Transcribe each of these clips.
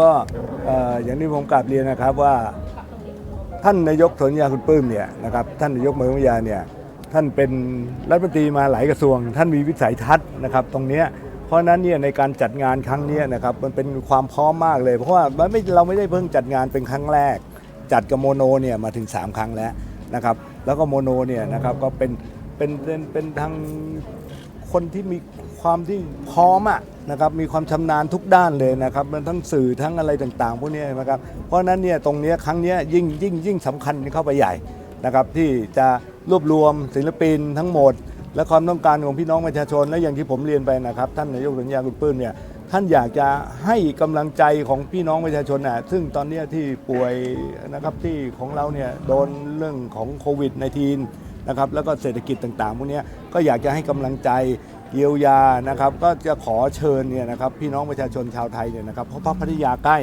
ก็อย่างที่ผมกราบเรียนนะครับว่าท่านนายกสนยาคุณปื้มเนี่ยนะครับท่านนายกเมืองพัทยาเนี่ยท่านเป็นรัฐมนตรีมาหลายกระทรวง ท่านมีวิสัยทัศน์นะครับตรงเนี้ยเพราะนั้นเนี่ยในการจัดงานครั้งนี้นะครับมันเป็นความพร้อมมากเลย เพราะว่ามันไม่เราไม่ได้เพิ่งจัดงานเป็นครั้งแรก จัดกับโมโนเนี่ยมาถึง 3 ครั้งแล้วนะครับแล้วก็โมโนเนี่ยนะครับก็เป็นเป็นเป็นเป็นทางคนที่มีความที่พร้อมอะ นะครับมีความชำนาญทุกด้านเลยนะครับมันทั้งสื่อทั้งอะไรต่างๆพวกนี้นะครับเพราะนั้นเนี่ยตรงนี้ครั้งนี้ยิ่งยิ่งยิ่งสำคัญเข้าไปใหญ่นะครับที่จะรวบรวมศิลปินทั้งหมด และความต้องการของพี่น้องประชาชนและอย่างที่ผมเรียนไปนะครับ ท่านนายกสัญญาคุณปื้มเนี่ยท่านอยากจะให้กำลังใจของพี่น้องประชาชนนะซึ่งตอนนี้ที่ป่วยนะครับที่ของเราเนี่ยโดนเรื่องของโควิด -19 นะครับแล้วก็เศรษฐกิจต่างๆพวกนี้ก็อยากจะให้กำลังใจ เยียวยานะครับก็จะขอเชิญเนี่ยนะครับพี่น้องประชาชนชาวไทยเนี่ยนะครับเพราะพัทยาใกล้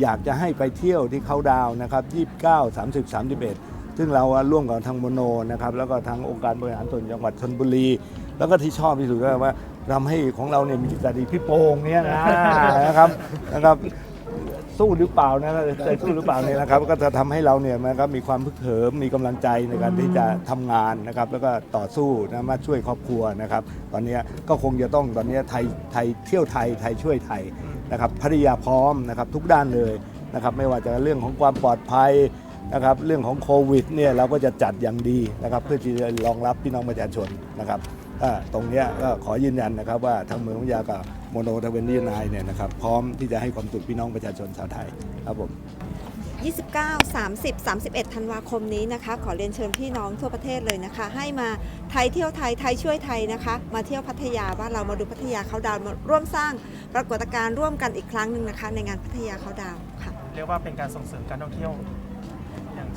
อยากจะให้ไปเที่ยวที่เขาดาวนะครับ29 30 31 ซึ่งเราร่วมกับทางโมโนนะครับแล้วก็ทางองค์การบริหารส่วนจังหวัดชนบุรี แล้วก็ที่ชอบที่สุดก็คือว่าทำให้ของเราเนี่ยมีจิตใจดีพี่โป่งเนี่ยนะนะครับนะครับ สู้หรือเปล่านะใจสู้หรือเปล่าเนี่ยนะครับก็จะทำให้เราเนี่ยมันก็มีความพึกเหิมมีกำลังใจในการที่จะทำงานนะครับ แล้วก็ต่อสู้นะมาช่วยครอบครัวนะครับ ตอนเนี้ยก็คงจะต้องตอนเนี้ยไทยไทยเที่ยวไทยไทยช่วยไทยนะครับพัทยาพร้อมนะครับทุกด้านเลยนะครับ ไม่ว่าจะเรื่องของความปลอดภัยนะครับเรื่องของโควิดเนี่ยเราก็จะจัดอย่างดีนะครับ เพื่อที่จะรองรับพี่น้องประชาชนนะครับอ่า ตรงเนี้ยก็ขอยืนยันนะครับว่าทางเมืองพัทยากับโมโนทเวนตี้นายเนี่ยนะครับพร้อมที่จะให้ความสุขพี่น้องประชาชนชาวไทยครับผม29 30 31 ธันวาคมนี้นะคะ ขอเรียนเชิญพี่น้องทั่วประเทศเลยนะคะ ให้มาไทยเที่ยวไทยไทยช่วยไทยนะคะ มาเที่ยวพัทยาบ้านเรามาดูพัทยาเขาดาวน์มาร่วมสร้างปรากฏการณ์ร่วมกันอีกครั้งหนึ่งนะคะ ในงานพัทยาเขาดาวน์ค่ะ เรียกว่าเป็นการส่งเสริมการท่องเที่ยวอย่าง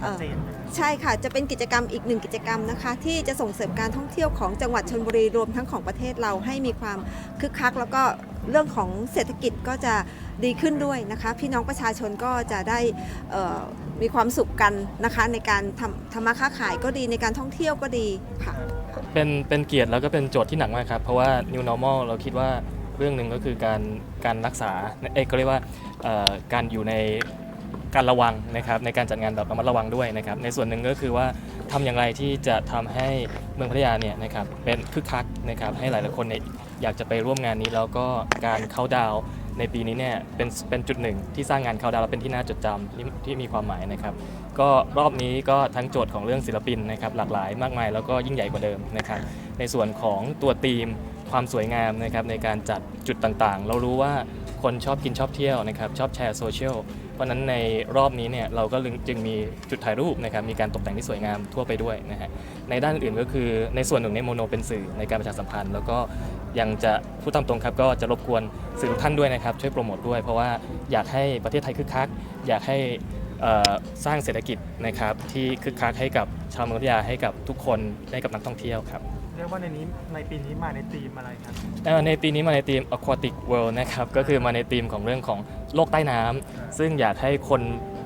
ชัดเจนใช่ค่ะ จะเป็นกิจกรรมอีกหนึ่งกิจกรรมนะคะ ที่จะส่งเสริมการท่องเที่ยวของจังหวัดชนบุรีรวมทั้งของประเทศเราให้มีความคึกคัก แล้วก็เรื่องของเศรษฐกิจก็จะดีขึ้นด้วยนะคะ พี่น้องประชาชนก็จะได้เอ่อมีความสุขกันนะคะ ในการทำทำมาค้าขายก็ดีในการท่องเที่ยวก็ดีค่ะ เป็นเป็นเกียรติแล้วก็เป็นโจทย์ที่หนักมากครับ เพราะว่า new normal เราคิดว่าเรื่องหนึ่งก็คือการการรักษาเอ้ยก็เรียกว่าเอ่อการอยู่ใน การระวังนะครับในการจัดงานแบบระมัดระวังด้วยนะครับในส่วนหนึ่งก็คือว่าทำอย่างไรที่จะทำให้เมืองพัทยาเนี่ยนะครับเป็นคึกคักนะครับให้หลายๆคนเนี่ยอยากจะไปร่วมงานนี้แล้วก็การเข้าดาวในปีนี้เนี่ยเป็นเป็นจุดหนึ่งที่สร้างงานเข้าดาวแล้วเป็นที่น่าจดจำที่ที่มีความหมายนะครับก็รอบนี้ก็ทั้งโจทย์ของเรื่องศิลปินนะครับหลากหลายมากมายแล้วก็ยิ่งใหญ่กว่าเดิมนะครับในส่วนของตัวธีมความสวยงามนะครับในการจัดจุดต่างๆ เรารู้ว่าคนชอบกินชอบเที่ยวนะครับชอบแชร์โซเชียล ราะนั้นในรอบนี้เนี่ยเราก็จึงมีจุดถ่ายรูปนะครับมีการตกแต่งที่สวยงามทั่วไปด้วยนะฮะในด้านอื่นก็คือในส่วนหนึ่งในโมโนเป็นสื่อในการประชาสัมพันธ์ แล้วก็ยังจะพูดตามตรงครับก็จะรบกวนสื่อทุกท่านด้วยนะครับช่วยโปรโมทด้วย เพราะว่าอยากให้ประเทศไทยคึกคัก อยากให้สร้างเศรษฐกิจนะครับที่คึกคักให้กับชาวเมืองพัทยาให้กับทุกคนให้กับนักท่องเที่ยวครับ เรียกว่าในนี้ในปีนี้มาในธีมอะไรครับเอ่อในปีนี้มาในธีม Aquatic World นะครับ ก็คือมาในธีมของเรื่องของโลกใต้น้ำซึ่งอยากให้คน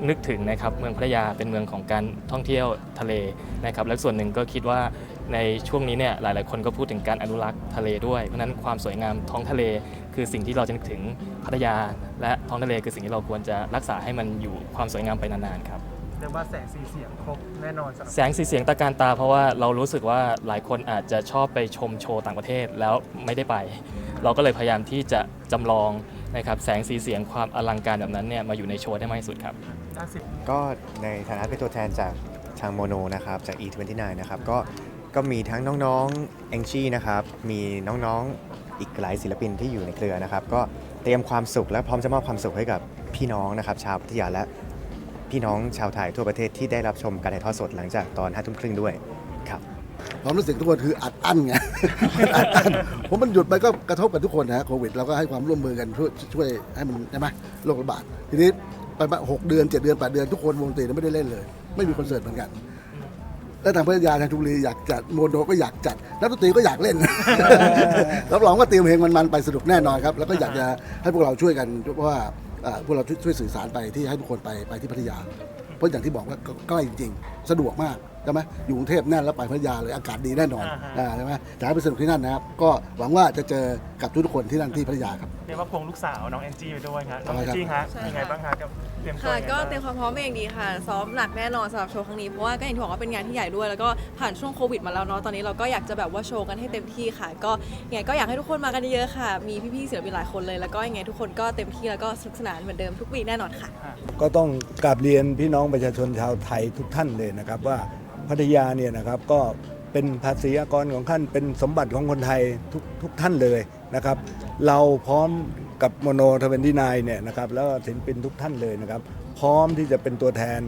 นึกถึงนะครับเมืองพัทยาเป็นเมืองของการท่องเที่ยวทะเลนะครับ และส่วนหนึ่งก็คิดว่าในช่วงนี้เนี่ยหลาย ๆ คนก็พูดถึงการอนุรักษ์ทะเลด้วย เพราะฉะนั้นความสวยงามท้องทะเล คือสิ่งที่เราจะนึกถึงพัทยา และท้องทะเลคือสิ่งที่เราควรจะรักษาให้มันอยู่ความสวยงามไปนาน ๆ ครับ เรียกว่าแสงสีเสียงครบแน่นอนสำหรับแสงสีเสียงตะการตาเพราะว่าเรารู้สึกว่าหลายคนอาจจะชอบไปชมโชว์ต่างประเทศแล้วไม่ได้ไป เราก็เลยพยายามที่จะจำลองนะครับแสงสีเสียงความอลังการแบบนั้นเนี่ยมาอยู่ในโชว์ได้มากที่สุดครับด้านสิบก็ในฐานะเป็นตัวแทนจากทางโมโนนะครับ จาก E29 นะครับก็ก็มีทั้งน้องๆ e n g ีนะครับ มีน้องๆ อีกหลายศิลปินที่อยู่ในเครือนะครับ ก็เตรียมความสุขและพร้อมจะมอบความสุขให้กับพี่น้องนะครับ ชาวพัทยาและ พี่น้องชาวไทยทั่วประเทศที่ได้รับชมการถ่ายทอดสดหลังจากตอนห้าทุ่มครึ่งด้วยครับความรู้สึกทุกคนคืออัดอั้นไง อัดอั้นผมมันหยุดไปก็กระทบกับทุกคนนะฮะโควิดเราก็ให้ความร่วมมือกันช่วยช่วยให้มันใช่ไหมโรคระบาดทีนี้ไปมาหกเดือนเจ็ดเดือนแปดเดือนทุกคนวงดนตรีไม่ได้เล่นเลย ไม่มีคอนเสิร์ตเหมือนกันและทางพัทยาทางทุรีอยากจัดโมโนก็อยากจัดนักดนตรีก็อยากเล่นรับรองว่าเตรียมเพลงมันๆไปสนุกแน่นอนครับแล้วก็อยากจะให้พวกเราช่วยกันเพราะว่า พวกเราช่วยสื่อสารไปที่ให้ทุกคนไปไปที่พัทยา เพราะอย่างที่บอกว่าใกล้จริง สะดวกมากช่ไหมอยู่กรุงเทพแน่นแล้วไปพัทยาเลยอากาศดีแน่นอนอ่าฮะอ่าใช่ไหมอยากให้ไปสนุกที่นั่นนะครับ ก็หวังว่าจะเจอกับทุกๆคนที่นั่นที่พัทยาครับ เรียกว่าพวงลูกสาวน้องแอนจี้ไปด้วยครับน้องใช่แอนครับจี้ฮะใช่ยังไงค่ะบ้างฮะกับเตรียมตัวค่ะยังไงก็บ้างเตรียมความพร้อมเป็นอย่างดีค่ะ ซ้อมหนักแน่นอนสำหรับโชว์ครั้งนี้เพราะว่าก็อย่างที่บอกว่าเป็นงานที่ใหญ่ด้วยแล้วก็ผ่านช่วงโควิดมาแล้วเนาะตอนนี้เราก็อยากจะแบบว่าโชว์กันให้เต็มที่ค่ะ ก็ยังไงก็อยากให้ทุกคนมากันเยอะๆค่ะ มีพี่ๆศิลปินหลายคนเลยแล้วก็ยังไงทุกคนก็เต็มที่แล้วก็สนุกสนานเหมือนเดิมทุกวีคแน่นอนค่ะ ก็ต้องกราบเรียนพี่น้องประชาชนชาวไทยทุกท่านเลยนะครับว่า พัทยาเนี่ยนะครับก็เป็นภาษีอากรของท่านเป็นสมบัติของคนไทยทุกทุกท่านเลยนะครับ เราพร้อมกับโมโนทเวนตี้นเนี่ยนะครับแล้วก็ศิลปินทุกท่านเลยนะครับ พร้อมที่จะเป็นตัวแทน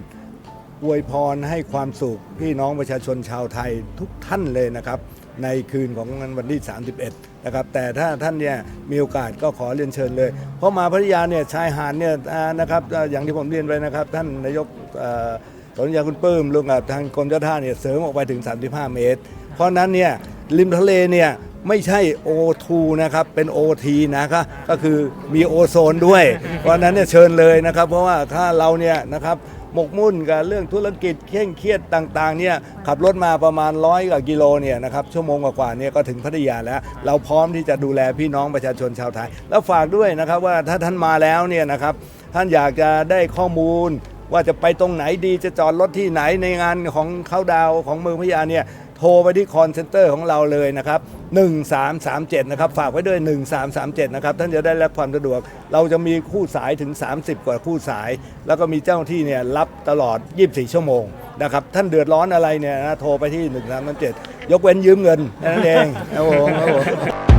อวยพรให้ความสุขพี่น้องประชาชนชาวไทยทุกท่านเลยนะครับ ในคืนของวันที่ 31 นะครับ แต่ถ้าท่านเนี่ยมีโอกาสก็ขอเรียนเชิญเลย เพราะมาพัทยาเนี่ยชายหาดเนี่ยนะครับอย่างที่ผมเรียนไปนะครับ ท่านนายก เอ่อสนยาคุณปื้มลุงกับทางกรมเจ้าท่าเนี่ยเสริมออกไปถึง 35 เมตร เพราะนั้นเนี่ยริมทะเลเนี่ยไม่ใช่ O2 นะครับ เป็น OT นะครับก็คือมีโอโซนด้วย เพราะฉะนั้นเนี่ยเชิญเลยนะครับ เพราะว่าถ้าเราเนี่ยนะครับหมกมุ่นกับเรื่องธุรกิจเคร่งเครียดต่างๆเนี่ยขับรถมาประมาณร้อยกว่ากิโลเนี่ยนะครับชั่วโมงกว่าๆเนี่ยก็ถึงพัทยาแล้ว เราพร้อมที่จะดูแลพี่น้องประชาชนชาวไทย แล้วฝากด้วยนะครับว่าถ้าท่านมาแล้วเนี่ยนะครับท่านอยากจะได้ข้อมูล ว่าจะไปตรงไหนดีจะจอดรถที่ไหนในงานของเขาดาวของเมืองพัทยาเนี่ยโทรไปที่คอนเซ็นเตอร์ของเราเลยนะครับ1337 นะครับ ฝากไว้ด้วย 1337 นะครับ ท่านจะได้รับความสะดวก เราจะมีคู่สายถึง 30 กว่าคู่สาย แล้วก็มีเจ้าหน้าที่เนี่ยรับตลอด 24 ชั่วโมงนะครับ ท่านเดือดร้อนอะไรเนี่ยนะโทรไปที่ 1337 ยกเว้นยืมเงินนั้นเองครับผมครับผม